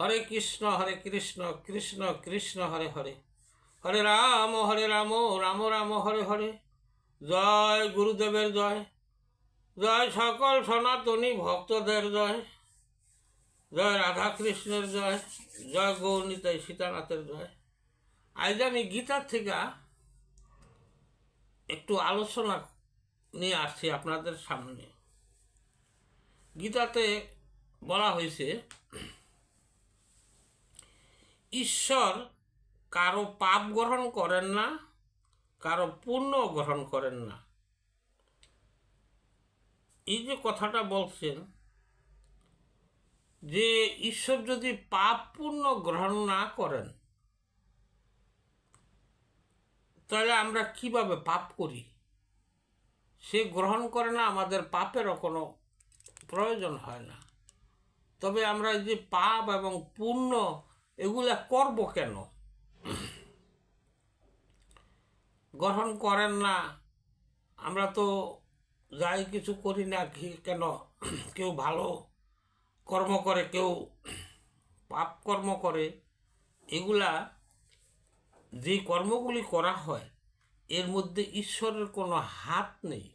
হরে কৃষ্ণ হরে কৃষ্ণ কৃষ্ণ কৃষ্ণ, হরে হরে। হরে রাম হরে রাম রাম রাম, হরে হরে। জয় গুরুদেবের জয়। জয় সকল সনাতনী ভক্তদের জয়। জয় রাধা কৃষ্ণের জয়। জয় গৌরনীতাই সীতানাথের জয়। আজ আমি গীতার থেকে একটু আলোচনা নিয়ে আসছি আপনাদের সামনে। গীতাতে বলা হয়েছে ঈশ্বর কারও পাপ গ্রহণ করেন না, কারও পুণ্য গ্রহণ করেন না। এই যে কথাটা বলছেন, যে ঈশ্বর যদি পাপ পুণ্য গ্রহণ না করেন, তাহলে আমরা কীভাবে পাপ করি? সে গ্রহণ করে না, আমাদের পাপেরও কোনো প্রয়োজন হয় না। তবে আমরা যে পাপ এবং পুণ্য এগুলা করব কেন? গ্রহণ করেন না। আমরা তো যাই কিছু করি না কেন? কেউ ভালো কর্ম করে, কেউ পাপ কর্ম করে। এগুলা যে কর্মগুলি করা হয়, এর মধ্যে ঈশ্বরের কোনো হাত নেই।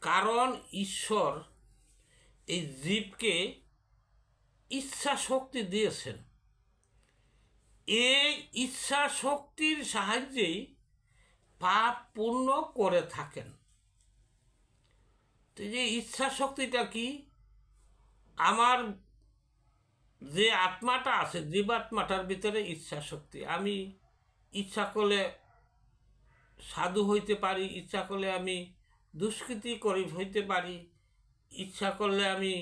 কারণ ঈশ্বর এই জীবকে ইচ্ছা শক্তি দিয়েছেন। এই ইচ্ছা শক্তির সাহায্যেই পাপ পূর্ণ করে থাকেন। তো যে ইচ্ছা শক্তিটা কি? আমার যে আত্মাটা আছে, জীবাত্মাটার ভিতরে ইচ্ছা শক্তি আমি ইচ্ছা করলে সাধু হইতে পারি, ইচ্ছা করলে আমি দুষ্কৃতি করি, হইতে পারি। ইচ্ছা করলে আমি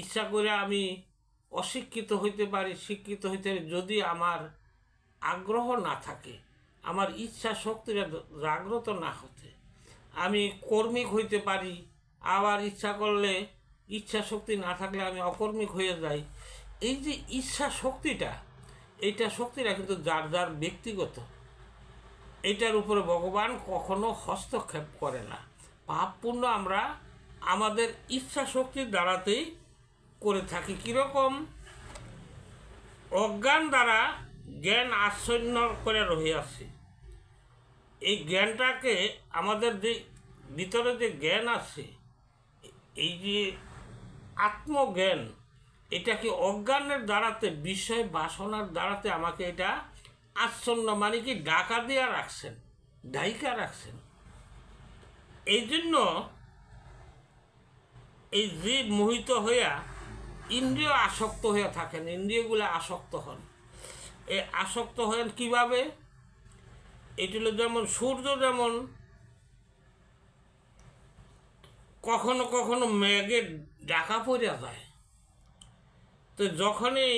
ইচ্ছা করে আমি অশিক্ষিত হইতে পারি, শিক্ষিত হইতে যদি আমার আগ্রহ না থাকে, আমার ইচ্ছা শক্তিটা জাগ্রত না হতে, আমি কর্মিক হইতে পারি, আবার ইচ্ছা করলে, ইচ্ছা শক্তি না থাকলে আমি অকর্মিক হয়ে যাই, এই যে ইচ্ছা শক্তিটা, এইটা শক্তিটা কিন্তু যার যার ব্যক্তিগত এটার উপরে ভগবান কখনো হস্তক্ষেপ করে না। পাপ আমরা আমাদের ইচ্ছা শক্তির দ্বারাতেই করে থাকি। কীরকম? অজ্ঞান দ্বারা জ্ঞান আচ্ছন্ন করে রহিয়াছে এই জ্ঞানটাকে আমাদের যে ভিতরে যে জ্ঞান আছে, এই যে আত্মজ্ঞান, এটা কি অজ্ঞানের দ্বারাতে, বিষয় বাসনার দ্বারাতে আমাকে এটা আচ্ছন্ন মানে কি ডাকা দিয়া রাখছেন ডাইকা রাখছেন। এই জন্য এই জীব মোহিত হইয়া ইন্দ্রিয় আসক্ত হইয়া থাকেন, ইন্দ্রিয়গুলো আসক্ত হন। এই আসক্ত হন কীভাবে? এটি যেমন সূর্য যেমন কখনো কখনো মেঘে ডাকা পড়ে যায়, তো যখনই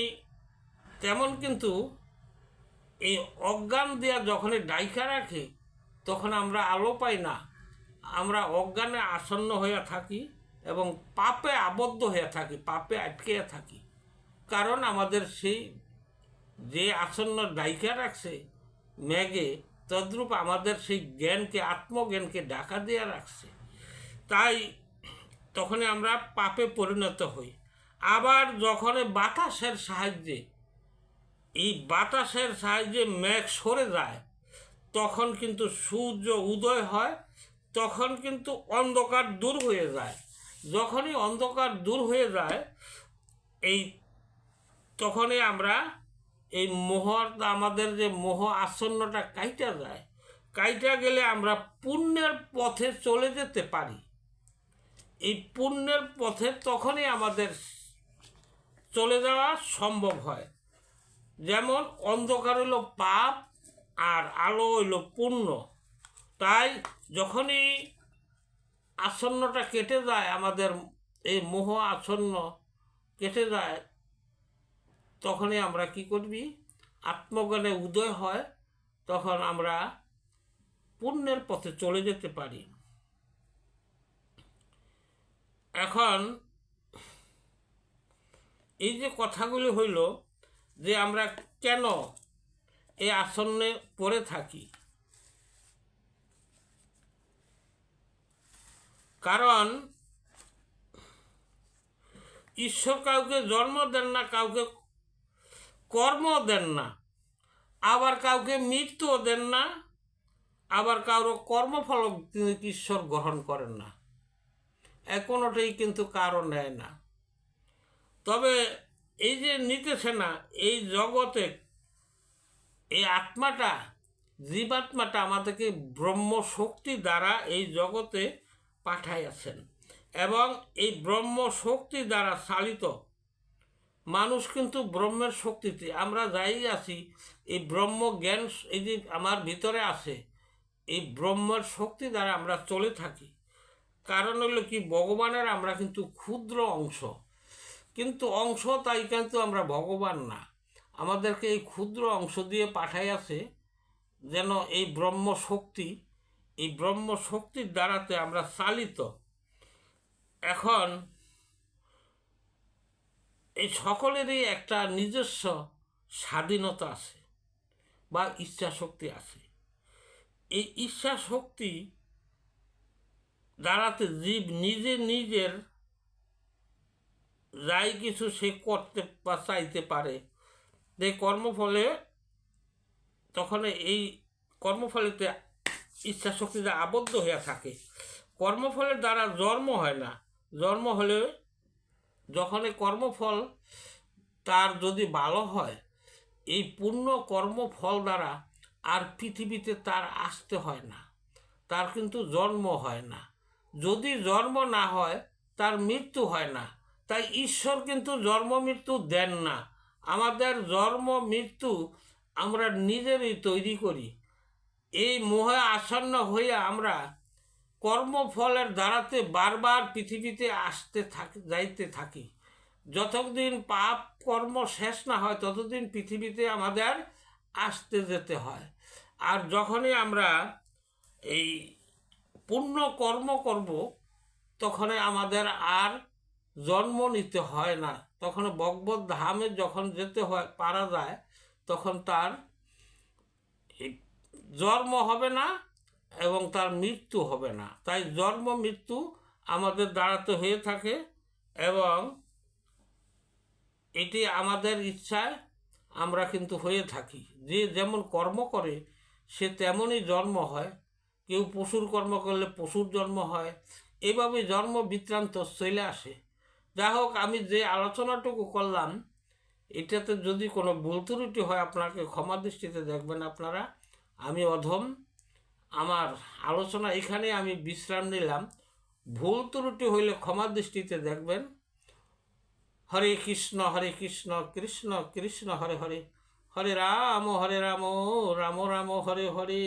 তেমন কিন্তু এই অজ্ঞান দেওয়া যখনই ডাইকা রাখে, তখন আমরা আলো পাই না। আমরা অজ্ঞানে আসন্ন হয়ে থাকি। এবং পাপে আবদ্ধ হয়ে থাকি, পাপে আটকে থাকি। কারণ আমাদের সেই যে আসন্ন ডাইকা রাখছে মেঘে তদ্রূপ আমাদের সেই জ্ঞানকে, আত্মজ্ঞানকে ডাকা দিয়ে রাখছে। তাই তখন আমরা পাপে পরিণত হই। আবার যখন বাতাসের সাহায্যে, এই বাতাসের সাহায্যে মেঘ সরে যায়, তখন কিন্তু সূর্য উদয় হয়, তখন কিন্তু অন্ধকার দূর হয়ে যায়। যখনই অন্ধকার দূর হয়ে যায়, এই তখনই আমরা এই মোহর, আমাদের যে মোহ আসন্নটা কাইটা যায়। কাইটা গেলে আমরা পুণ্যের পথে চলে যেতে পারি। এই পুণ্যের পথে তখনই আমাদের চলে যাওয়া সম্ভব হয়। যেমন অন্ধকার হলো পাপ আর আলো হইল পুণ্য। তাই যখনই আসন্নটা কেটে যায়, আমাদের এই মোহ আসন্ন কেটে যায়, তখনই আমরা কি করবি? আত্মজ্ঞানে উদয় হয়, তখন আমরা পুণ্যের পথে চলে যেতে পারি। এখন এই যে কথাগুলি হইল যে আমরা কেন এই আসনে পড়ে থাকি? কারণ ঈশ্বর কাউকে জন্ম দেন না, কাউকে কর্ম দেন না, আবার কাউকে মৃত্যুও দেন না, আবার কারও কর্মফল তিনি ঈশ্বর গ্রহণ করেন না। কোনোটাই কিন্তু কারও নেয় না। তবে এই যে নিতেছে না, এই জগতে এই আত্মাটা, জীবাত্মাটা আমাদেরকে ব্রহ্ম শক্তি দ্বারা এই জগতে পাঠাইয়াছেন। এবং এই ব্রহ্ম শক্তি দ্বারা চালিত মানুষ কিন্তু ব্রহ্মের শক্তিতে। আমরা যাই আছি, এই ব্রহ্ম জ্ঞান এই যে আমার ভিতরে আছে, এই ব্রহ্মের শক্তি দ্বারা আমরা চলে থাকি। কারণ হলো কি, ভগবানের আমরা কিন্তু ক্ষুদ্র অংশ। কিন্তু অংশ তাই কিন্তু আমরা ভগবান না। আমাদেরকে এই ক্ষুদ্র অংশ দিয়ে পাঠাই আছে যেন এই ব্রহ্ম শক্তি এই ব্রহ্ম শক্তির দ্বারাতে আমরা চালিত। এখন এই সকলেরই একটা নিজস্ব স্বাধীনতা আছে বা ইচ্ছা শক্তি আছে। এই ইচ্ছা শক্তি দ্বারাতে জীব নিজে নিজের যাই কিছু সে করতে বা চাইতে পারে, যে কর্মফলে তখন এই কর্মফলেতে ইচ্ছা শক্তিতে আবদ্ধ হয়ে থাকে। কর্মফলের দ্বারা জন্ম হয় না। জন্ম হলে যখন এই কর্মফল তার যদি ভালো হয়, এই পূর্ণ কর্মফল দ্বারা আর পৃথিবীতে তার আসতে হয় না। তার কিন্তু জন্ম হয় না। যদি জন্ম না হয়, তার মৃত্যু হয় না। তাই ঈশ্বর কিন্তু জন্ম মৃত্যু দেন না। আমাদের জন্ম মৃত্যু আমরা নিজেরই তৈরি করি। এই মোহে আসন্ন হয়ে আমরা কর্মফলের দ্বারাতে বারবার পৃথিবীতে আসতে থাকি, যাইতে থাকি। যতদিন পাপ কর্ম শেষ না হয়, ততদিন পৃথিবীতে আমাদের আসতে যেতে হয়। আর যখনই আমরা এই পুণ্য কর্ম করব, তখন আমাদের আর জন্ম নিতে হয় না। তখন ভগবত ধামে যখন যেতে হয়, পারা যায়, তখন তার জন্ম হবে না এবং তার মৃত্যু হবে না। তাই জন্ম, মৃত্যু আমাদের দাঁড়াতে হয়ে থাকে এবং এটি আমাদের ইচ্ছায় আমরা কিন্তু হয়ে থাকি। যে যেমন কর্ম করে, সে তেমনই জন্ম হয়। কেউ পশুর কর্ম করলে পশুর জন্ম হয়। এভাবে জন্ম বৃত্তান্ত চলে আসে। যাই হোক, আমি যে আলোচনাটুকু করলাম, এটাতে যদি কোনো ভুল ত্রুটি হয়, আপনাকে ক্ষমা দৃষ্টিতে দেখবেন আপনারা। আমি অধম। আমার আলোচনা এখানে আমি বিশ্রাম নিলাম। ভুল ত্রুটি হইলে ক্ষমা দৃষ্টিতে দেখবেন। হরে কৃষ্ণ হরে কৃষ্ণ কৃষ্ণ কৃষ্ণ, হরে হরে। হরে রাম হরে রাম রাম রাম, হরে হরে।